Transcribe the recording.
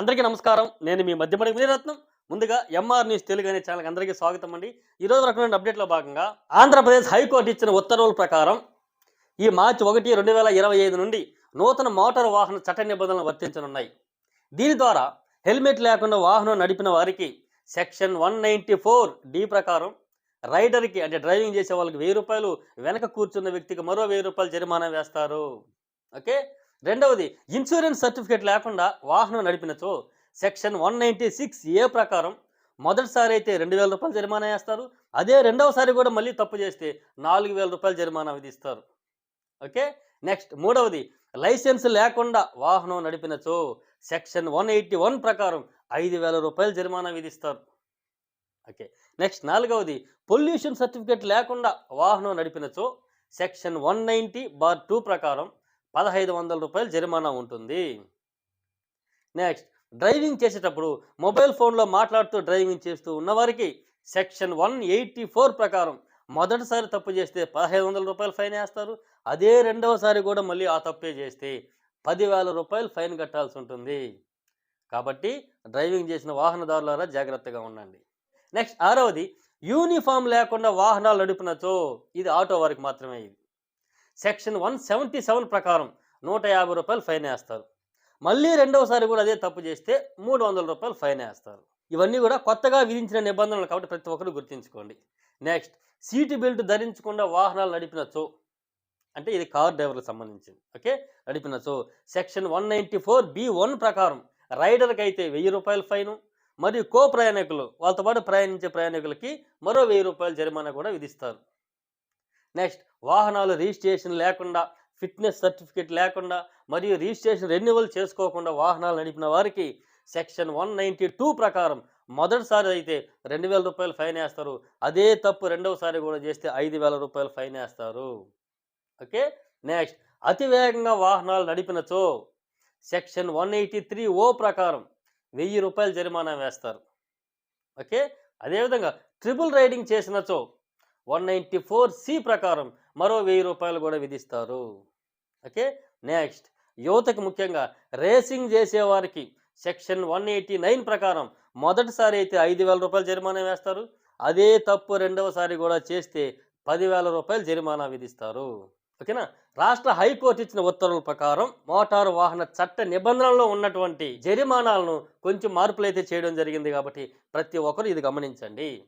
అందరికీ నమస్కారం. నేను మీ మధ్యమడి వినరత్నం ముందుగా ఎంఆర్ న్యూస్ తెలుగు అనే ఛానల్కి అందరికీ స్వాగతం అండి. ఈరోజు రకమైన అప్డేట్లో భాగంగా ఆంధ్రప్రదేశ్ హైకోర్టు ఇచ్చిన ఉత్తర్వుల ప్రకారం ఈ మార్చి ఒకటి రెండు వేల ఇరవై ఐదు నుండి నూతన మోటారు వాహన చట్ట నిబంధనలు వర్తించనున్నాయి. దీని ద్వారా హెల్మెట్ లేకుండా వాహనం నడిపిన వారికి section one ninety four D ప్రకారం రైడర్కి అంటే డ్రైవింగ్ చేసే వాళ్ళకి వెయ్యి రూపాయలు వెనక కూర్చున్న వ్యక్తికి మరో వెయ్యి రూపాయలు జరిమానా వేస్తారు. ఓకే? రెండవది ఇన్సూరెన్స్ సర్టిఫికేట్ లేకుండా వాహనం నడిపినచో section one ninety six A ప్రకారం మొదటిసారి అయితే రెండు వేల రూపాయలు జరిమానా వేస్తారు. అదే రెండవసారి కూడా మళ్ళీ తప్పు చేస్తే నాలుగు వేల రూపాయలు జరిమానా విధిస్తారు. ఓకే? నెక్స్ట్ మూడవది లైసెన్స్ లేకుండా వాహనం నడిపినచో సెక్షన్ వన్ ఎయిటీ వన్ ప్రకారం ఐదు వేల రూపాయలు జరిమానా విధిస్తారు. ఓకే? నెక్స్ట్ నాలుగవది పొల్యూషన్ సర్టిఫికేట్ లేకుండా వాహనం నడిపినచో section one ninety bar two ప్రకారం పదహైదు వందల రూపాయలు జరిమానా ఉంటుంది. నెక్స్ట్ డ్రైవింగ్ చేసేటప్పుడు మొబైల్ ఫోన్లో మాట్లాడుతూ డ్రైవింగ్ చేస్తూ ఉన్నవారికి సెక్షన్ వన్ ఎయిటీ ఫోర్ ప్రకారం మొదటిసారి తప్పు చేస్తే పదహైదు వందల రూపాయలు ఫైన్ వేస్తారు. అదే రెండవసారి కూడా మళ్ళీ ఆ తప్పే చేస్తే పదివేల రూపాయలు ఫైన్ కట్టాల్సి ఉంటుంది. కాబట్టి డ్రైవింగ్ చేసిన వాహనదారులారా జాగ్రత్తగా ఉండండి. నెక్స్ట్ ఆరవది యూనిఫామ్ లేకుండా వాహనాలు నడిపినచో ఇది ఆటో వారికి మాత్రమే ఇది. సెక్షన్ వన్ సెవెంటీ సెవెన్ ప్రకారం నూట యాభై రూపాయలు ఫైన్ వేస్తారు. మళ్ళీ రెండవసారి కూడా అదే తప్పు చేస్తే మూడు వందల రూపాయలు ఫైన్ వేస్తారు. ఇవన్నీ కూడా కొత్తగా విధించిన నిబంధనలు కాబట్టి ప్రతి ఒక్కరు గుర్తించుకోండి. నెక్స్ట్ సీటు బెల్ట్ ధరించకుండా వాహనాలు నడిపినచో అంటే ఇది కార్ డ్రైవర్కి సంబంధించింది okay? నడిపినచో section one ninety four B one ప్రకారం రైడర్కి అయితే వెయ్యి రూపాయల ఫైను మరియు కో ప్రయాణికులు వాళ్ళతో పాటు ప్రయాణించే ప్రయాణికులకి మరో వెయ్యి రూపాయల జరిమానా కూడా విధిస్తారు. నెక్స్ట్ వాహనాలు రిజిస్ట్రేషన్ లేకుండా ఫిట్నెస్ సర్టిఫికేట్ లేకుండా మరియు రిజిస్ట్రేషన్ రెన్యువల్ చేసుకోకుండా వాహనాలు నడిపిన వారికి సెక్షన్ వన్ నైంటీ టూ ప్రకారం మొదటిసారి అయితే రెండు వేల రూపాయలు ఫైన్ వేస్తారు. అదే తప్పు రెండవసారి కూడా చేస్తే ఐదు వేల రూపాయలు ఫైన్ వేస్తారు. ఓకే? నెక్స్ట్ అతి వేగంగా వాహనాలు నడిపినచో section one eighty three O ప్రకారం వెయ్యి రూపాయలు జరిమానా వేస్తారు. ఓకే? అదేవిధంగా ట్రిపుల్ రైడింగ్ చేసినచో వన్ నైంటీ ఫోర్ సి ప్రకారం మరో వెయ్యి రూపాయలు కూడా విధిస్తారు. ఓకే? నెక్స్ట్. యువతకు ముఖ్యంగా రేసింగ్ చేసేవారికి సెక్షన్ వన్ ఎయిటీ నైన్ ప్రకారం మొదటిసారి అయితే ఐదు వేల రూపాయలు జరిమానా వేస్తారు. అదే తప్పు రెండవసారి కూడా చేస్తే పదివేల రూపాయలు జరిమానా విధిస్తారు. ఓకేనా? రాష్ట్ర హైకోర్టు ఇచ్చిన ఉత్తర్వుల ప్రకారం మోటారు వాహన చట్ట నిబంధనల్లో ఉన్నటువంటి జరిమానాలను కొంచెం మార్పులు అయితే చేయడం జరిగింది కాబట్టి ప్రతి ఒక్కరు ఇది గమనించండి.